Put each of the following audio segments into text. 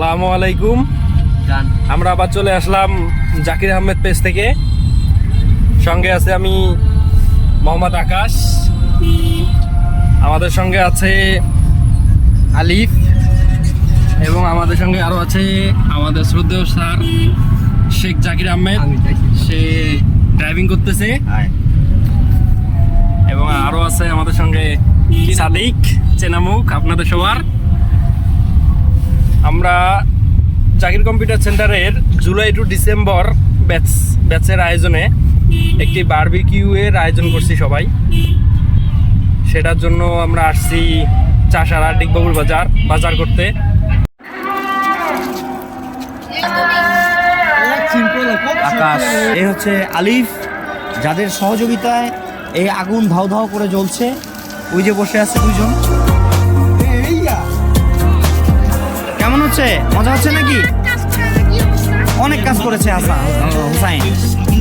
আলাইকুম। গান আমরা আবার চলে আসলাম জাকির আহমেদ পেজ থেকে। সঙ্গে আছে আমি মোহাম্মদ আকাশ। আমাদের সঙ্গে আছে আলিফ। এবং আমাদের সঙ্গে আরও আছে আমাদের শ্রদ্ধেয় স্যার শেখ জাকির আহমেদ। সে ড্রাইভিং করতেছে। এবং আরও আছে আমাদের সঙ্গে সাদিক চেনামুখ আপনাদের সবার। আমরা জাকির কম্পিউটার সেন্টারের জুলাই টু ডিসেম্বর ব্যাচ ব্যাচের আয়োজনে একটি বারবিকিউ এর আয়োজন করছি সবাই। সেটার জন্য আমরা আসছি চাষারা ডিগবাবুর বাজার বাজার করতে। আকাশ। এ হচ্ছে আলিফ যাদের সহযোগিতায় এই আগুন ধাও ধাও করে জ্বলছে। ওই যে বসে আছে দুইজন কেমন হচ্ছে মজা হচ্ছে নাকি অনেক কাজ করেছে হাসান হুসাইন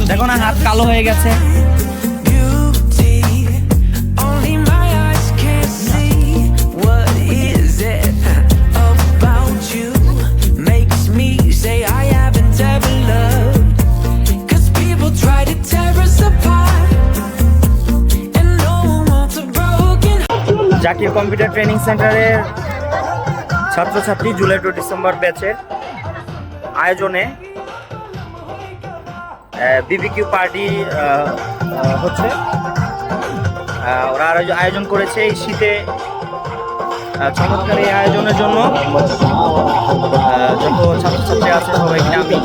দেখো না হাত কালো হয়ে গেছে জাতীয় কম্পিউটার ট্রেনিং সেন্টারের ছাত্রছাত্রী জুলাই টু ডিসেম্বর ব্যাচের আয়োজনে বিবিকিউ পার্টি হচ্ছে। ওরা আয়োজ- আয়োজন করেছে এই শীতে চমৎকার এই আয়োজনের জন্য। যত ছাত্রছাত্রী আছে সবাইকে আমি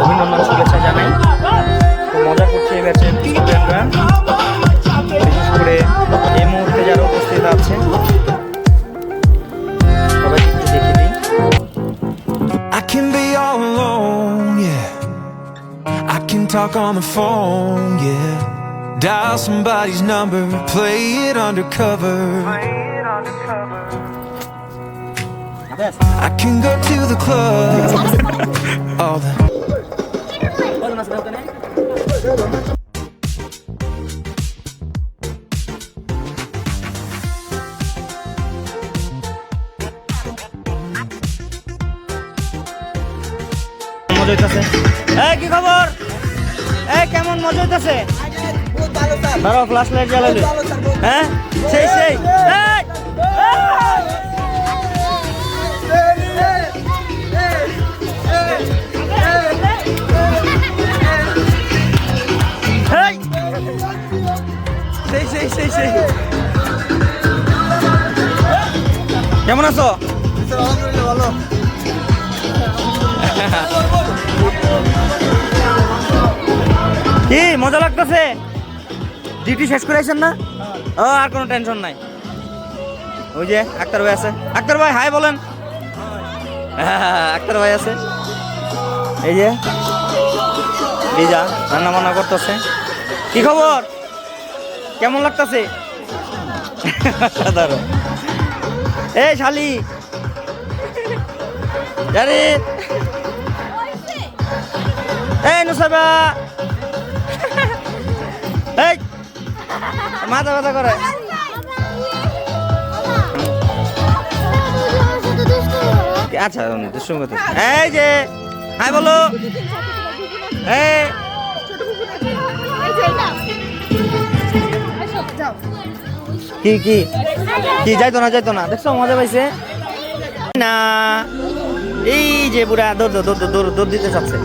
অভিনন্দন শুভেচ্ছা জানাই। All alone, yeah. I can talk on the phone, yeah. Dial somebody's number, play it undercover. I can go to the club. All the হইতাছে। এই, কি খবর? এই, কেমন মজা হইতাছে? দাঁড়াও ফ্লাশ লাইট জ্বালালে হ্যাঁ? সেই সেই! সেই সেই সেই সেই। কেমন আছো? কি মজা লাগতেছে। ডিউটি শেষ করে আইছেন না? ও আর কোনো টেনশন নাই। ওই যে আক্তার ভাই আছে। আক্তার ভাই হাই বলেন। হ্যাঁ, আক্তার ভাই আছে। এই যে লিজা রান্না বান্না করতেছে। কি খবর? কেমন লাগতেছে? সাধারণ। এই শালি। আরে। এই নুসাবা। এই, মাথা ব্যথা করে। আচ্ছা দুষ্টুমি করতে এই যে, হাই বলো। এই। কি কি? কি, যাইতো না যাইতো না। দেখছ, মজা পাইছে? না। এই যে, বুড়া দৌড় দৌড় দৌড় দৌড় দিতে চাচ্ছে।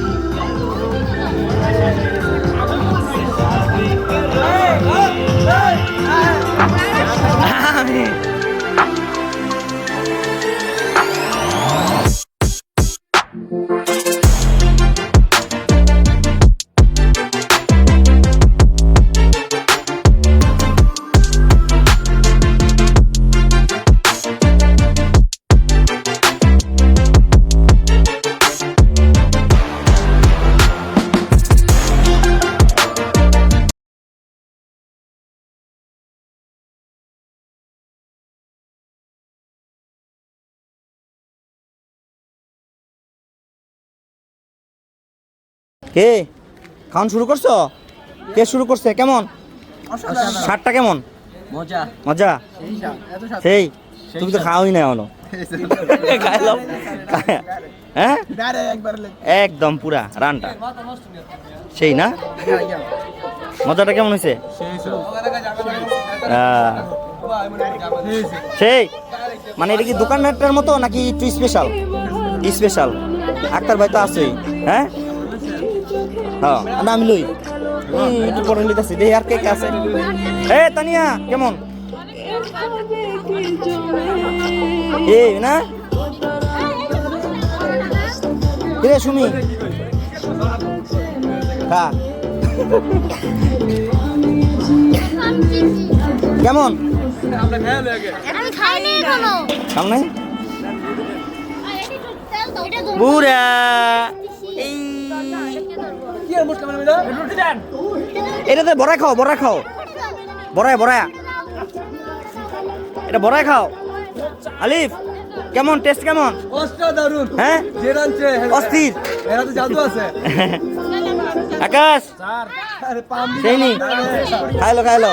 কে? খাওয়ান শুরু করছ? কে শুরু করছে? কেমন? সারটা কেমন? মজা। মজা? সেই তুমি তো খাওয়াই না এখনও। হ্যাঁ? একদম পুরা রানটা। সেই না? মজাটা কেমন হয়েছে? সেই মানে এটা কি দোকানটার মতো নাকি একটু স্পেশাল স্পেশাল আক্তার ভাই তো আছেই হ্যাঁ? হ্যাঁ। না আমি লই। এই, একটু পরে লিতেছি দেখি আর কে কে আছে? এ তানিয়া কেমন? এই না? কিরে সুমি? হ্যাঁ কেমন? সামনে বুড়া। এটাতে বড়া খাও বড়া খাও বড়ায় বড়া এটা বড়ায় খাও আলিফ কেমন টেস্ট কেমন দারুণ হ্যাঁ অস্থির এরা তো জাদু আছে আকাশ সেই খাইলো খাইলো